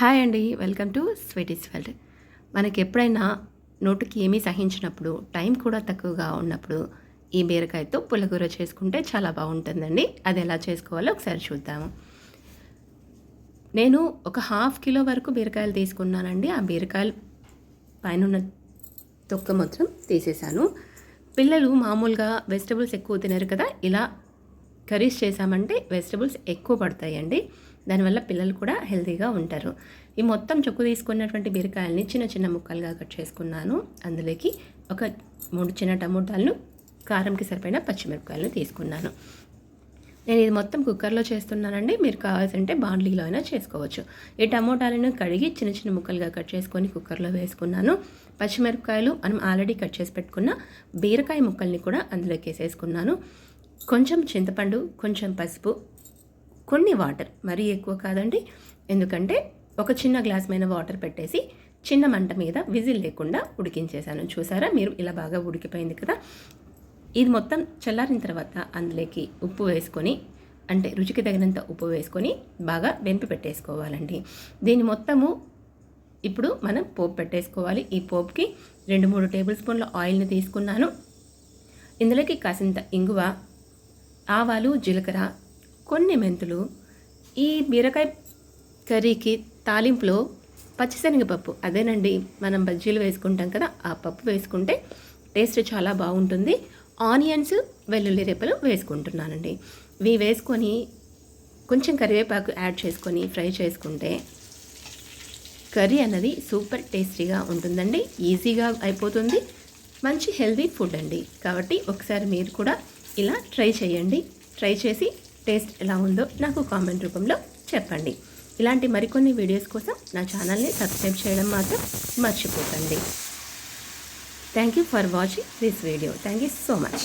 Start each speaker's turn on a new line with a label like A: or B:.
A: Hi అండి. Welcome to sweeties world మనకి ఎప్పుడైనా నోటికి ఏమీ సహించినప్పుడు టైం కూడా తక్కువగా ఉన్నప్పుడు ఈ బీరకాయతో పుల్లగూర చేసుకుంటే చాలా బాగుంటుందండి. అది ఎలా చేసుకోవాలో ఒకసారి చూద్దాము. నేను ఒక హాఫ్ కిలో వరకు బీరకాయలు తీసుకున్నానండి. ఆ బీరకాయలు పైన ఉన్న తొక్క మొత్తం తీసేశాను. పిల్లలు మామూలుగా వెజిటబుల్స్ ఎక్కువ తినరు కదా ఇలా కర్రీస్ చేసామంటే వెజిటబుల్స్ ఎక్కువ పడతాయండి. దానివల్ల పిల్లలు కూడా హెల్తీగా ఉంటారు. ఈ మొత్తం చొక్కు తీసుకున్నటువంటి బీరకాయలని చిన్న చిన్న ముక్కలుగా కట్ చేసుకున్నాను. అందులోకి ఒక మూడు చిన్న టమోటాలను కారంకి సరిపడిన పచ్చిమిరపకాయలను తీసుకున్నాను. నేను ఇది మొత్తం కుక్కర్లో చేస్తున్నానండి. మీరు కావాల్సింటే బాండ్లీలో అయినా చేసుకోవచ్చు. ఈ టమోటాలను కడిగి చిన్న చిన్న ముక్కలుగా కట్ చేసుకొని కుక్కర్లో వేసుకున్నాను. పచ్చిమిరపకాయలు మనం ఆల్రెడీ కట్ చేసి పెట్టుకున్న బీరకాయ ముక్కల్ని కూడా అందులోకి వేసేసుకున్నాను. కొంచెం చింతపండు కొంచెం పసుపు కొన్ని వాటర్. మరీ ఎక్కువ కాదండి. ఎందుకంటే ఒక చిన్న గ్లాస్ మీద వాటర్ పెట్టేసి చిన్న మంట మీద విజిల్ లేకుండా ఉడికించేశాను. చూసారా? మీరు ఇలా బాగా ఉడికిపోయింది కదా? ఇది మొత్తం చల్లారిన తర్వాత అందులోకి ఉప్పు వేసుకొని అంటే రుచికి తగినంత ఉప్పు వేసుకొని బాగా వెంపి పెట్టేసుకోవాలండి. దీని మొత్తము ఇప్పుడు మనం పోపు పెట్టేసుకోవాలి. ఈ పోపుకి రెండు మూడు టేబుల్ స్పూన్ల ఆయిల్ని తీసుకున్నాను. ఇందులోకి కాసింత ఇంగువ ఆవాలు జీలకర్ర కొన్ని మెంతులు ఈ బీరకాయ కర్రీకి తాలింపులో పచ్చిశనగపప్పు. అదేనండి మనం బజ్జీలు వేసుకుంటాం కదా ఆ పప్పు వేసుకుంటే టేస్ట్ చాలా బాగుంటుంది. ఆనియన్స్ వెల్లుల్లి రెప్పలు వేసుకుంటున్నానండి. ఇవి వేసుకొని కొంచెం కరివేపాకు యాడ్ చేసుకొని ఫ్రై చేసుకుంటే కర్రీ అన్నది సూపర్ టేస్టీగా ఉంటుందండి ఈజీగా అయిపోతుంది. మంచి హెల్తీ ఫుడ్ అండి. కాబట్టి ఒకసారి మీరు కూడా ఇలా ట్రై చేయండి. ట్రై చేసి టేస్ట్ ఎలా ఉందో నాకు కామెంట్ రూపంలో చెప్పండి. ఇలాంటి మరికొన్ని వీడియోస్ కోసం నా ఛానల్ని సబ్స్క్రైబ్ చేయడం మాత్రం మర్చిపోకండి. Thank you for watching this video thank you so much